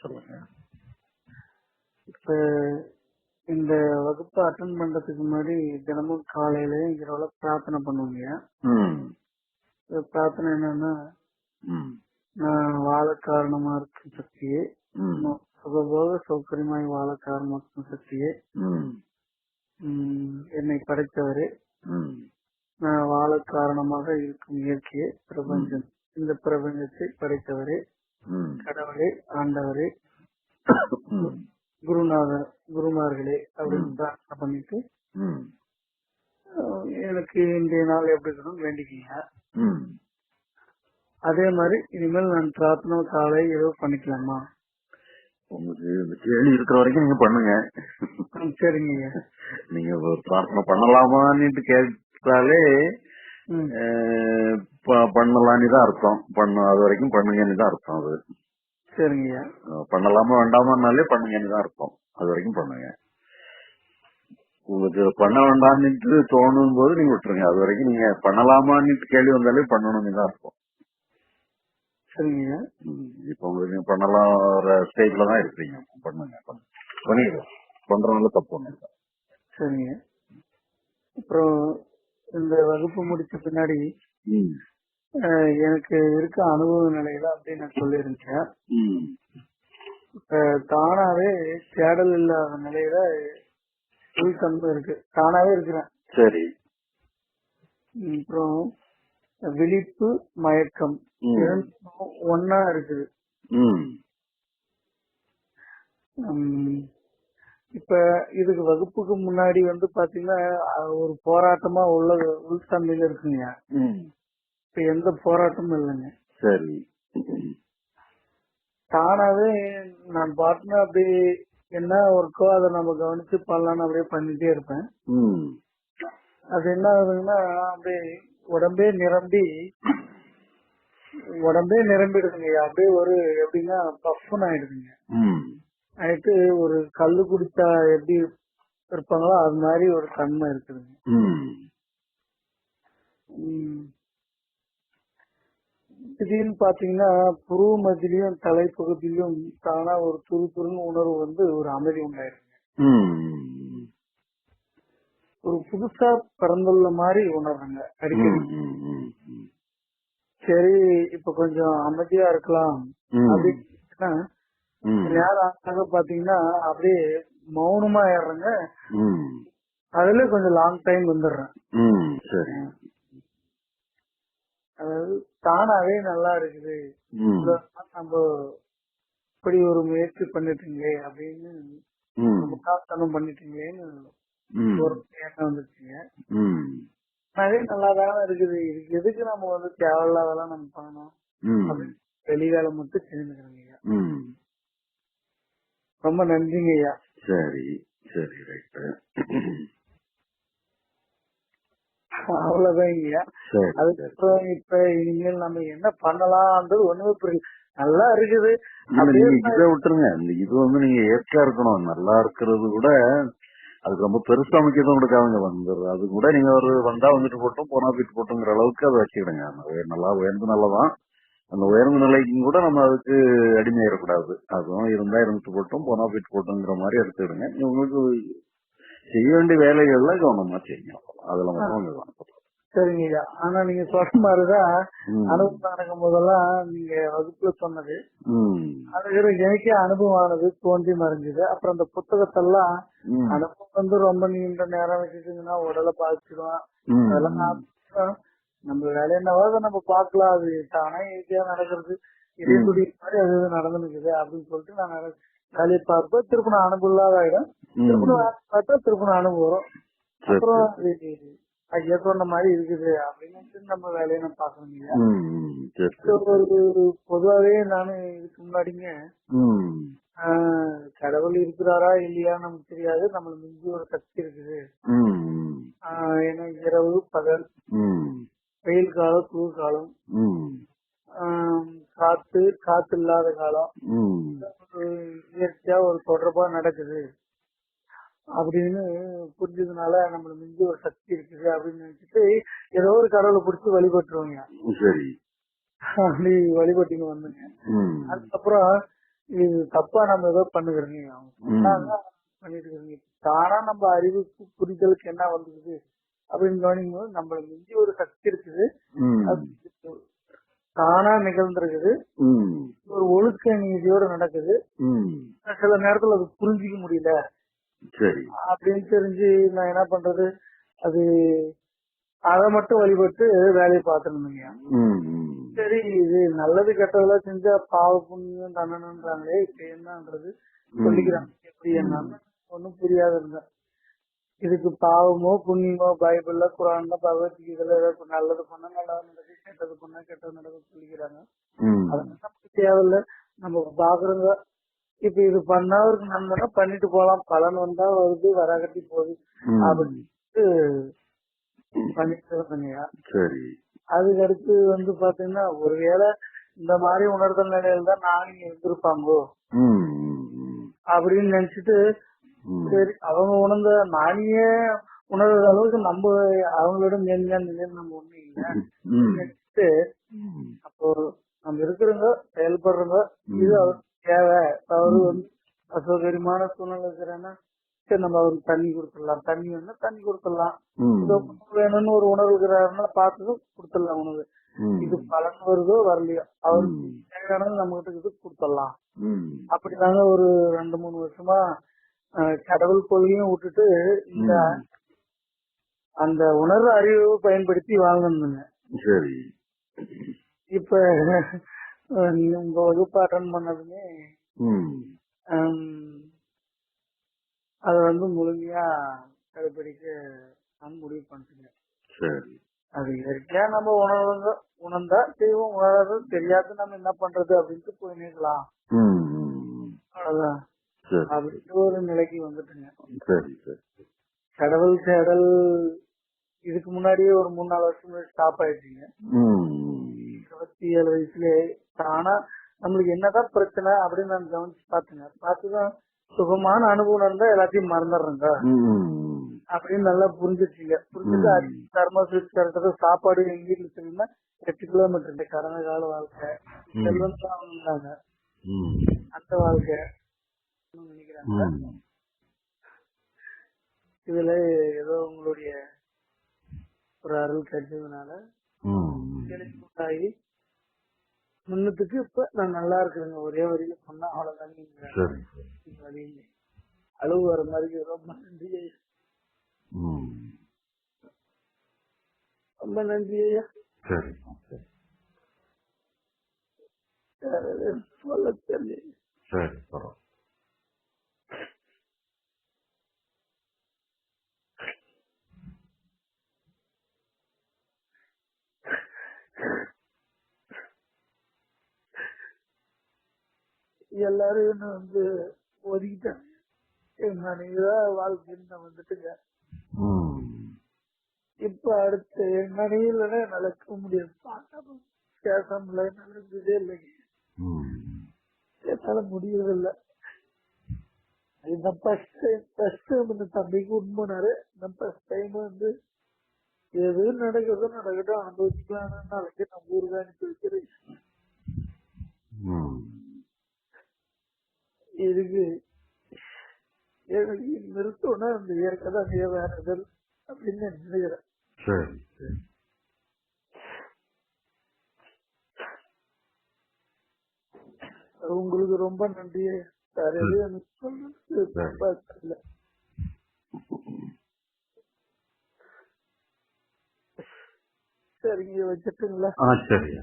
சொல்லுங்க. இப்ப இந்த வகுப்பு அட்டன் பண்றதுக்கு முன்னாடி தினமும் காலையில இரவுல பிரார்த்தனை பண்ணுவீங்க. பிரார்த்தனை என்னன்னா நான் வாழ காரணமா இருக்கும் சக்தியே சுகபோக சௌகரியமாய் வாழ காரணமா இருக்கும் சக்தியே என்னை படைத்தவரே. நான் வாழ காரணமாக இருக்கும் இயற்கையே பிரபஞ்சம். இந்த பிரபஞ்சத்தை படைத்தவரே. கடவுளே ஆண்டவரே குருநாதர் குருமார்களே அப்படின்னு பிரார்த்தனை பண்ணிட்டு எனக்கு இன்றைய நாள் எப்படி இருக்கணும்னு வேண்டிக்கிங்க. ம். அதே மாதிரி இனிமேல் நான் பிரார்த்தனை காலை இரவு பண்ணிக்கலாமா? உங்களுக்கு இந்த கேள்வி இருக்கிற வரைக்கும் நீங்க பண்ணுங்க. சரிங்க. நீங்க பிரார்த்தனை பண்ணலாமான்னு கேட்டாலே பண்ணலான்னு தான் அர்த்தம். பண்ண அது வரைக்கும் பண்ணுங்கன்னு தான் அர்த்தம் அது. சரிங்க. பண்ணலாமா வேண்டாமான்னாலே பண்ணுங்கன்னு தான் அர்த்தம். அது வரைக்கும் பண்ணுங்க. உங்களுக்கு பண்ண வேண்டாம்னு தோணும் போது நீங்க விட்டுருங்க. அது வரைக்கும் நீங்க பண்ணலாமான்னு கேள்வி வந்தாலே பண்ணணும்னு தான் அர்த்தம். சரிங்க. இப்ப உங்களுக்கு நீங்க பண்ணலாம் ஸ்டேஜ்ல தான் இருக்கீங்க. பண்ணுங்க. பண்ணிடுங்க. பண்றதுனால தப்பு இல்லை. சரிங்க. அப்புறம் இந்த வகுப்பு முடிச்ச பின்னாடி எனக்கு இருக்க அனுபவ நிலையில அப்படி நான் சொல்லியிருந்தேன். தானாவே தேடல் இல்லாத நிலையில உள்தன்மை இருக்கு. தானாவே இருக்கிறேன். சரி. அப்புறம் விழிப்பு மயக்கம் ஒன்னா இருக்குது. உம், இப்ப இதுக்கு வகுப்புக்கு முன்னாடி வந்து பாத்தீங்கன்னா ஒரு போராட்டமா உள்ள உள்தன்மையில இருக்குங்க. இப்ப எந்த போராட்டமும் இல்லைங்க. சரி. தானாவே நான் பாட்டுன்னு அப்படி என்ன ஒர்க்கோ அதை நம்ம கவனிச்சு பண்ணலாம்னு அப்படியே பண்ணிட்டே இருப்பேன். அது என்ன ஆகுதுன்னா அப்படியே உடம்பே நிரம்பி உடம்பே நிரம்பிடுதுங்க. அப்படியே ஒரு எப்படின்னா பஃப்னு ஆயிடுதுங்க. ஆயிட்டு ஒரு கல்லு குடிச்சா எப்படி இருப்பாங்களோ அது மாதிரி ஒரு தன்மை இருக்குதுங்க. திடீர்னு பாத்தீங்கன்னா புருவ மத்தியிலும் தலைப்பகுதியிலும் தானா ஒரு துரு துருன்னு உணர்வு வந்து ஒரு அமைதி உண்டாயிருங்க. ம். ஒரு புதுசா பிறந்துள்ள மாதிரி உணர்றேங்க அடிக்கடி. சரி இப்ப கொஞ்சம் அமைதியா இருக்கலாம். அப்படின்னா நேரம் பாத்தீங்கன்னா அப்படியே மௌனமா ஏறுறேங்க. அதுல கொஞ்சம் லாங் டைம் வந்துடுறேன். அதாவது தானாவே நல்லா இருக்குது. நம்ம இப்படி ஒரு முயற்சி பண்ணிட்டீங்களே அப்படின்னு ம். முட்டாள்தனம் பண்ணிட்டீங்களேன்னு ஒரு எண்ணம் வந்துச்சுங்க. ம். அதே நல்லா தானே இருக்குது. இதுக்கு எதுக்கு நம்ம வந்து தேவையில்லாதெல்லாம் நம்ம பண்ணணும்? ம். அப்படின்னு வெளி வேலை மட்டும் ம். ரொம்ப நன்றிங்க ஐயா. சரி. சரி ரைட்டு. அவ்வளவுதான் ஐயா அதுக்கப்புறம் இப்ப இனிமேல் நம்ம என்ன பண்ணலாம்ன்றது ஒண்ணுமே புரியல. நல்லா இருக்குது. இதை விட்டுருங்க. இந்த இது வந்து நீங்க இயற்கையா இருக்கணும். நல்லா இருக்கிறது கூட அதுக்கு ரொம்ப பெருசா முக்கியத்துவம் கொடுக்காதுங்க. வந்துரு. அது கூட நீங்க ஒரு வந்தா வந்துட்டு போட்டோம் போனா போயிட்டு போட்டோங்கிற அளவுக்கு அதை வச்சுக்கிடுங்க. நல்லா உயர்ந்த நல்லதான். அந்த உயர்ந்த நிலைக்கும் கூட நம்ம அதுக்கு அடிமையிடக்கூடாது அதுவும் இருந்தா இருந்துட்டு போட்டோம் போனா போயிட்டு போட்டோங்கிற மாதிரி எடுத்துக்கிடுங்க. உங்களுக்கு செய்ய வேண்டிய வேலைகள்ல கவனமா செய்யுங்க. அதுல மட்டும் சரிங்க ஆனா நீங்க சொல்ற மாதிரிதான். அனுபவம் நடக்கும் போதெல்லாம் நீங்க வகுப்புல சொன்னது. ம். அது எனக்கே அனுபவம் ஆனது தோன்றி மறைஞ்சது. அப்புறம் அந்த புத்தகத்தெல்லாம். அனுபவம் வந்து ரொம்ப நீண்ட நேரம் வச்சுட்டீங்கன்னா உடலை பாதிச்சிடும். அதெல்லாம் நம்ம வேலை என்னவோ அதை நம்ம பார்க்கலாம். அது தானே ஈஸியா நடக்கிறது. இதே மாதிரி அது நடந்துருக்குது அப்படின்னு சொல்லிட்டு நான் நட- வேலையை பார்ப்பேன் திருப்பி நான் அனுபவம் இல்லாத ஆயிடும். ம். திருப்பி நான் பார்த்தா திருப்பி நான் அனுபவம் வரும். அப்புறம் ஐயா சொன்ன மாதிரி இருக்குது அப்படின்னு நம்ம வேலையை நம்ம பார்க்கணும் இல்லையா. ஒரு பொதுவாவே நானு இதுக்கு முன்னாடிங்க கடவுள் இருக்கிறாரா இல்லையா நமக்கு தெரியாது. நம்மளுக்கு மிஞ்சி ஒரு சக்தி இருக்குது. ஏன்னா இரவு பகல். வெயில் காலம் குளிர் காலம். ம். ஆஹ், காத்து காத்து இல்லாத காலம். இயற்கையா ஒரு தொடர்பா நடக்குது. அப்படின்னு புரிஞ்சதுனால நம்மள மிஞ்சி ஒரு சக்தி இருக்குது அப்படின்னு நினைச்சிட்டு ஏதோ ஒரு கடவுளை பிடிச்சி வழிபட்டுருவாங்க. அப்படி வழிபட்டின்னு வந்துங்க. அதுக்கப்புறம் இது தப்பா நம்ம ஏதோ பண்ணுகிறீங்க. பண்ணிட்டு இருக்கீங்க தானா நம்ம அறிவுக்கு புரிதலுக்கு என்ன வந்துருக்குது அப்படின்னு கவனிக்கும் போது நம்மள மிஞ்சி ஒரு சக்தி இருக்குது. தானா நிகழ்ந்திருக்குது. ஒரு ஒழுக்க நீதியோட நடக்குது. சில நேரத்துல அது புரிஞ்சிக்க முடியல. சரி. அப்படின்னு தெரிஞ்சு நான் என்ன பண்றது? அது அதை மட்டும் வழிபட்டு வேலையை பார்த்துருந்தீங்க. சரி இது நல்லது கெட்டதெல்லாம் செஞ்சா பாவ புண்ணியம் தண்டனன்றாங்களே இப்ப என்னன்றது சொல்லிக்கிறாங்க. எப்படி என்னன்னு ஒண்ணும் புரியாத இருந்தேன் இதுக்கு பாவமோ புண்ணியமோ பைபிள்ல குரான்ல பகவத்கீதையில ஏதாவது நல்லது பண்ணா நடக்குது. கெட்டது பண்ணா கெட்டது நடக்குது சொல்லிக்கிறாங்க. நமக்கு தேவையில்ல. நம்ம பாக்குறோங்க. இப்ப இது பண்ணா ஒரு நன்மைனா பண்ணிட்டு போலாம். பலன் வந்தா வருது வராகட்டி போகுது. அப்படின்ட்டு பண்ணிட்டு இருந்தீங்க சரி. அதுக்கு அடுத்து வந்து பாத்தீங்கன்னா ஒருவேளை இந்த மாதிரி உணர்தல் நிலையில தான் நானும் இருந்திருப்பாங்கோ. அப்படின்னு நினைச்சிட்டு. சரி அவங்க உணர்ந்த நானியே உணர்ற அளவுக்கு நம்ம அவங்களோட மேன்மையா நிலையில் நம்ம ஒண்ணும் இல்லை. அப்போ நம்ம இருக்கிறவங்க செயல்படுறவங்க இது அவருக்கு தேவை அவரு வந்து அசௌகரியமான சூழ்நிலை இருக்கிறேன்னா சரி நம்ம அவருக்கு தண்ணி கொடுத்துடலாம் தண்ணி வேணும்னா தண்ணி கொடுத்துடலாம் வேணும்னு ஒரு உணவு இருக்கிறாருன்னா பார்த்ததும் கொடுத்துடலாம் உணவு. இது பலன் வருதோ வரலையோ அவருக்கு. தேவையானது நம்ம கிட்ட இது கொடுத்துடலாம். அப்படிதாங்க ஒரு ரெண்டு மூணு வருஷமா கடவுள் கொள்கையும் விட்டுட்டு இந்த. அந்த உணர்வு அறிவு பயன்படுத்தி வாழ்ந்துங்க சரி. இப்ப உங்க வகுப்பு அட்டன் பண்ணதுமே அதை வந்து முழுமையா கடைபிடிக்க நான் முடிவு பண்ணிட்டேன் சரி. அது இயற்கையா நம்ம உணர்வுங்க உணர்ந்தா செய்வோம் உணராது தெரியாது நம்ம என்ன பண்றது அப்படின்ட்டு போய் நிற்கலாம். அவ்வளவுதான். அப்படின்ட்டு ஒரு நிலைக்கு வந்துட்டுங்க. சரி சரி. கடவுள் தேடல் இதுக்கு முன்னாடியே ஒரு மூணு நாலு வருஷம் முன்னாடி ஸ்டாப் ஆயிடுச்சுங்க. இருபத்தி ஏழு வயசுலயே தானா நம்மளுக்கு என்னதான் பிரச்சனை அப்படின்னு நான் கவனிச்சு பாத்துங்க பார்த்துதான் சுகமான அனுபவம் இருந்தா எல்லாத்தையும் மறந்துடுறேங்க. அப்படின்னு நல்லா புரிஞ்சிருச்சுங்க புரிஞ்சுட்டு ம். அது தர்ம சுவிட்ச் கரெக்டா சாப்பாடு எங்க வீட்டுல சொன்னீங்கன்னா எட்டு கிலோமீட்டர் இந்த கடந்த கால வாழ்க்கை. செல்வம் தான். அந்த வாழ்க்கை நினைக்கிறாங்க. இதுல ஏதோ உங்களுடைய ஒரு அருள் கிடைச்சதுனால. தெளிவுண்டாகி முன்னத்துக்கு இப்ப நான் நல்லா இருக்கிறேங்க. ஒரே வரியில சொன்னா வழியில அழுவு வர மாதிரி ரொம்ப நன்றி ஐயா. ரொம்ப நன்றி ஐயா. சொல்ல தெரியல. சரி பரவாயில்ல. எல்லாரும் என்ன வந்து ஒதுக்கிட்டாங்க என் மனைவிதான் வாழ்க்கைன்னு நான் வந்துட்டுங்க. இப்ப அடுத்து என் என்னால இருக்க முடியாது. என்னால இருந்ததே இல்லைங்க. என்னால முடியறது இல்ல இந்த ஃபர்ஸ்ட் டைம் ஃபர்ஸ்ட் டைம் இந்த தம்பிக்கு உண்மைனாரு இந்த ஃபர்ஸ்ட் டைம் வந்து எது நடக்குதோ நடக்கட்டும் அனுபவிச்சுக்கலாம் நாளைக்கு நம்ம ஊருக்கு அனுப்பி வைக்கிறேன். இதுக்கு எனக்கு நிறுத்தோன்னா அந்த இயற்கை தான் வேறுதல் அப்படின்னு நான் நினைக்கிறேன். சரி. உங்களுக்கு ரொம்ப நன்றி. வேற எதுவும் எனக்கு தெரியல சரிங்க வச்சுட்டுங்களா? ஆ சரியா.